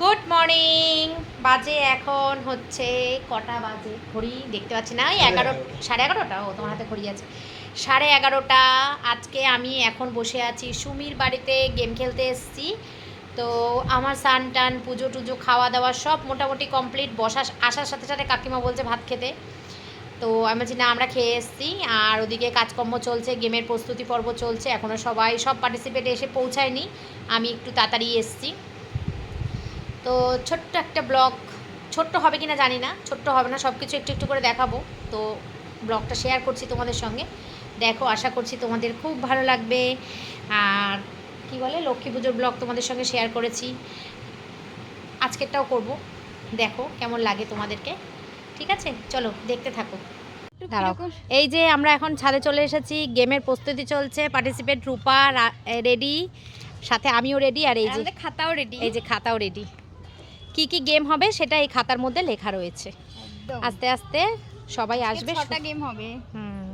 Good morning বাজে এখন হচ্ছে কটা বাজে? ঘড়ি দেখতে পাচ্ছি না। ওই এগারো সাড়ে এগারোটা? ও তোমার হাতে ঘড়ি আছে। সাড়ে এগারোটা। আজকে আমি এখন বসে আছি সুমির বাড়িতে গেম খেলতে এসেছি। তো আমার সান টান পুজো টুজো খাওয়া দাওয়া সব মোটামুটি কমপ্লিট বসা আসার সাথে সাথে কাকিমা বলছে ভাত খেতে। তো আমি বলছি না আমরা খেয়ে এসেছি। আর ওদিকে কাজকর্ম চলছে গেমের প্রস্তুতি পর্ব চলছে। এখনও সবাই সব পার্টিসিপেট এসে পৌঁছায়নি। আমি একটু তাড়াতাড়ি এসেছি। তো ছোট্ট একটা ব্লগ ছোট্ট হবে কি না জানি না ছোট্ট হবে না সব কিছু একটু একটু করে দেখাবো। তো ব্লগটা শেয়ার করছি তোমাদের সঙ্গে। দেখো আশা করছি তোমাদের খুব ভালো লাগবে। আর কি বলে লক্ষ্মী পুজোর ব্লগ তোমাদের সঙ্গে শেয়ার করেছি। আজকেরটাও করব। দেখো কেমন লাগে তোমাদেরকে। ঠিক আছে? চলো দেখতে থাকো। দাঁড়াও। এই যে আমরা এখন ছাদে চলে এসেছি গেমের প্রস্তুতি চলছে পার্টিসিপেট রূপা রেডি সাথে আমিও রেডি আর এই যে খাতাও রেডি এই যে খাতাও রেডি কি কি গেম হবে সেটা এই খাতার মধ্যে লেখা রয়েছে। আস্তে আস্তে সবাই আসবে ছটা গেম হবে। হুম।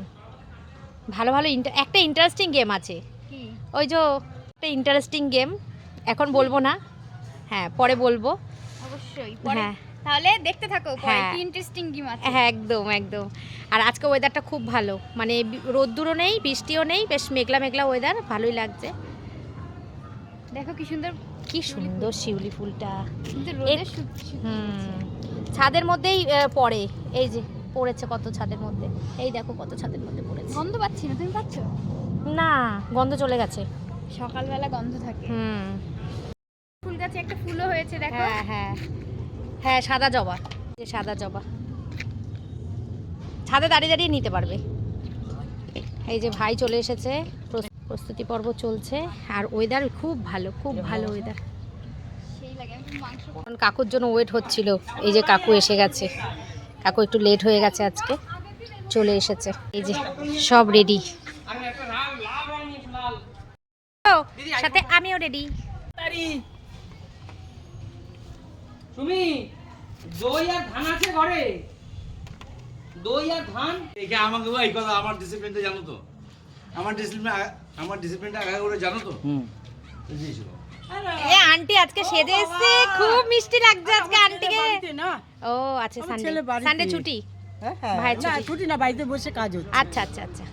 ভালো ভালো একটা ইন্টারেস্টিং গেম আছে। কি? ওই যে একটা ইন্টারেস্টিং গেম এখন বলব না। হ্যাঁ পরে বলব। অবশ্যই পরে। হ্যাঁ। তাহলে দেখতে থাকো পরে হ্যাঁ। কি ইন্টারেস্টিং গেম আছে। হ্যাঁ একদম একদম। আর আজকে ওয়েদারটা খুব ভালো। মানে রোদ্দুরও নেই বৃষ্টিও নেই বেশ মেঘলা মেঘলা ওয়েদার ভালোই লাগছে। দেখো কি সুন্দর কি সুন্দর শিউলি ফুলটা। ছাদের মধ্যেই পড়ে। এই যে পড়েছে কত ছাদের মধ্যে। এই দেখো কত ছাদের মধ্যে পড়েছে। গন্ধ পাচ্ছি না তুমি পাচ্ছ? না গন্ধ চলে গেছে। সকালবেলা গন্ধ থাকে। হুম। ফুল গাছে একটা ফুলও হয়েছে দেখো। হ্যাঁ হ্যাঁ। হ্যাঁ সাদা জবা। যে সাদা জবা। ছাদে দাঁড়িয়ে দাঁড়িয়ে নিতে পারবে। এই যে ভাই চলে এসেছে প্রস্তুতি পর্ব চলছে আর ওয়েদার খুব ভালো খুব ভালো ওয়েদার কাকুর জন্য ওয়েট হচ্ছিল এই যে কাকু এসে গেছে। কাকু একটু লেট হয়ে গেছে আজকে চলে এসেছে। এই যে সব রেডি সাথে আমিও রেডি। সুমি দই আর ধান আছে ঘরে। দই আর ধান। আমাকে আমার ডিসিপ্লিনটা জানো তো? আমার ডিসিপ্লিন আমার ডিসিপ্লিনটা আগে করে জানো তো? এ আন্টি আজকে সেজে এসেছে। খুব মিষ্টি লাগছে আজকে আন্টিকে। ও আচ্ছা সানডে সানডে ছুটি? হ্যাঁ, হ্যাঁ। ভাইয়ের ছুটি। ছুটি না বাড়িতে বসে কাজ হচ্ছে। আচ্ছা আচ্ছা আচ্ছা।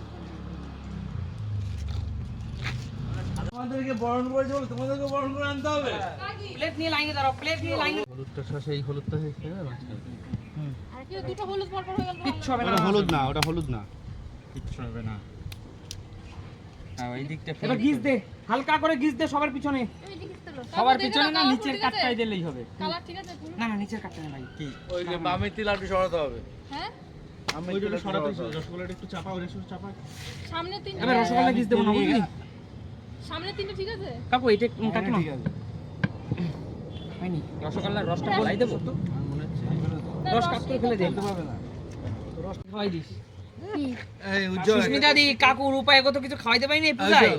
তোমাদেরকে বরণ করেছে বলে তোমাদেরকে বরণ করে আনতে হবে? প্লেট নিয়ে লাইনে দাঁড়াও প্লেট নিয়ে লাইনে হলুদটা সেই হলুদটা কিচ্ছু হবে না। হলুদ না ওটা হলুদ না। কিচ্ছু হবে না। এবার গিজ দে হালকা করে গিজ দে সবার পিছনে। সবার পিছনে না নিচের কাটটাই দিলেই হবে। না না নিচের কাটটা না ভাই। কি? ওই যে বামের তিল আর সরাতে হবে। হ্যাঁ? ওই জন্য সরাতে রসগোল্লাটা একটু চাপা ওই চাপা। সামনে তিন এবার রসগোল্লা গিজ দেবো না বুঝলি? সামনে তিনটা ঠিক আছে? কাকু এটা কাকি না। ঠিক আছে। হয়নি রসগোল্লার রসটা বলাই দেবো? রস কাট করে ফেলে দে। পাবে না। রস খাওয়াই দিস। এই উজ্জ্বল। সুস্মিতা দি কাকু রূপায় কত কিছু খাওয়াইতে পারিনি পূজায়?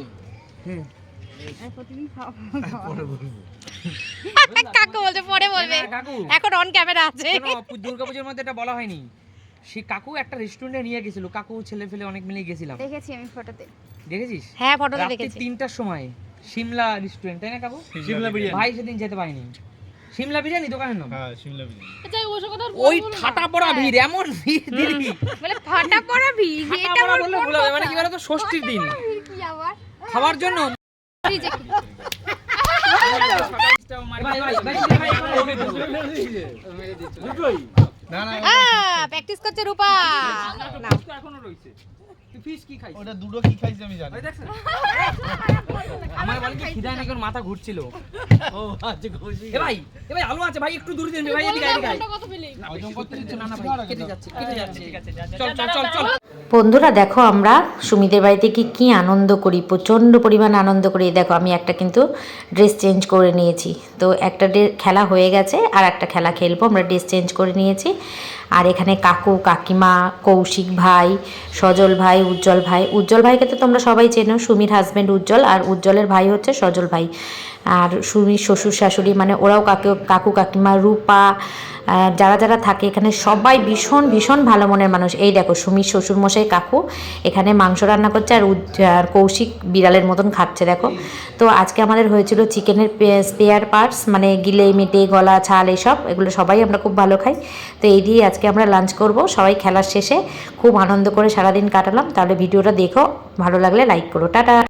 বলব। কাকু বলছে পরে বলবে। এখন অন ক্যামেরা আছে। দুর্গা পুজোর মধ্যে এটা বলা হয়নি। সে কাকু একটা রেস্টুরেন্টে নিয়ে গেছিল। কাকু ছেলে ফেলে অনেক মিলে গেছিলাম। দেখেছি আমি ফটোতে দেখেছিস? হ্যাঁ ফটোতে দেখেছি। তিনটার সময়। সিমলা রেস্টুরেন্ট তাই না কাকু? শিমলা বিরিয়ানি। ভাই সেদিন যেতে পারিনি। সিমলা বিরিয়ানি দোকানের নাম? হ্যাঁ শিমলা বিরিয়ানি। আচ্ছা ওই কথা ওই ঠাটা পড়া ভিড় এমন ভিড় দিদি। বলে ফাটা পড়া ভিড় এটা বললে ভুল হবে মানে? কি বলতো ষষ্ঠীর দিন। কি আবার? খাওয়ার জন্য না না প্র্যাকটিস করছে রূপা। না এখনও রয়েছে। ফিশ কি খাইছিস? ওটা দুটো কি খাইছে আমি জানি। ওই আমার বলে কি খিদায় নাকি ওর মাথা ঘুরছিল। ও আচ্ছা খুশি। এ ভাই এ ভাই আলু আছে ভাই একটু দূরে দিন ভাই এদিকে এদিকে। কত পেলি না, বেশি করতে না না ভাই। কেটে যাচ্ছে কেটে যাচ্ছে। চল চল চল চল। বন্ধুরা, দেখো আমরা সুমিদের বাড়িতে কি কি আনন্দ করি, প্রচণ্ড পরিমাণ আনন্দ করি। দেখো, আমি একটা কিন্তু ড্রেস চেঞ্জ করে নিয়েছি। তো একটা খেলা হয়ে গেছে, আর একটা খেলা খেলব। আমরা ড্রেস চেঞ্জ করে নিয়েছি। আর এখানে কাকু, কাকিমা, কৌশিক ভাই, সজল ভাই, উজ্জ্বল ভাই। উজ্জ্বল ভাইকে তো তোমরা সবাই চেনো, সুমির হাজব্যান্ড উজ্জ্বল, আর উজ্জ্বলের ভাই হচ্ছে সজল ভাই। আর সুমির শ্বশুর শাশুড়ি মানে ওরাও কাকু কাকু, কাকিমা, রূপা যারা যারা থাকে এখানে সবাই ভীষণ ভীষণ ভালো মনের মানুষ। এই দেখো, সুমির শ্বশুর মশাই কাকু এখানে মাংস রান্না করছে আর আর কৌশিক বিড়ালের মতন খাচ্ছে, দেখো। তো আজকে আমাদের হয়েছিল চিকেনের স্পেয়ার পার্টস মানে গিলে, মেটে, গলা, ছাল এইসব এগুলো সবাই আমরা খুব ভালো খাই। তো এই দিয়ে আজকে আমরা লাঞ্চ করব। সবাই খেলার শেষে খুব আনন্দ করে সারাদিন কাটালাম। তাহলে ভিডিওটা দেখো। ভালো লাগলে লাইক করো। টাটা!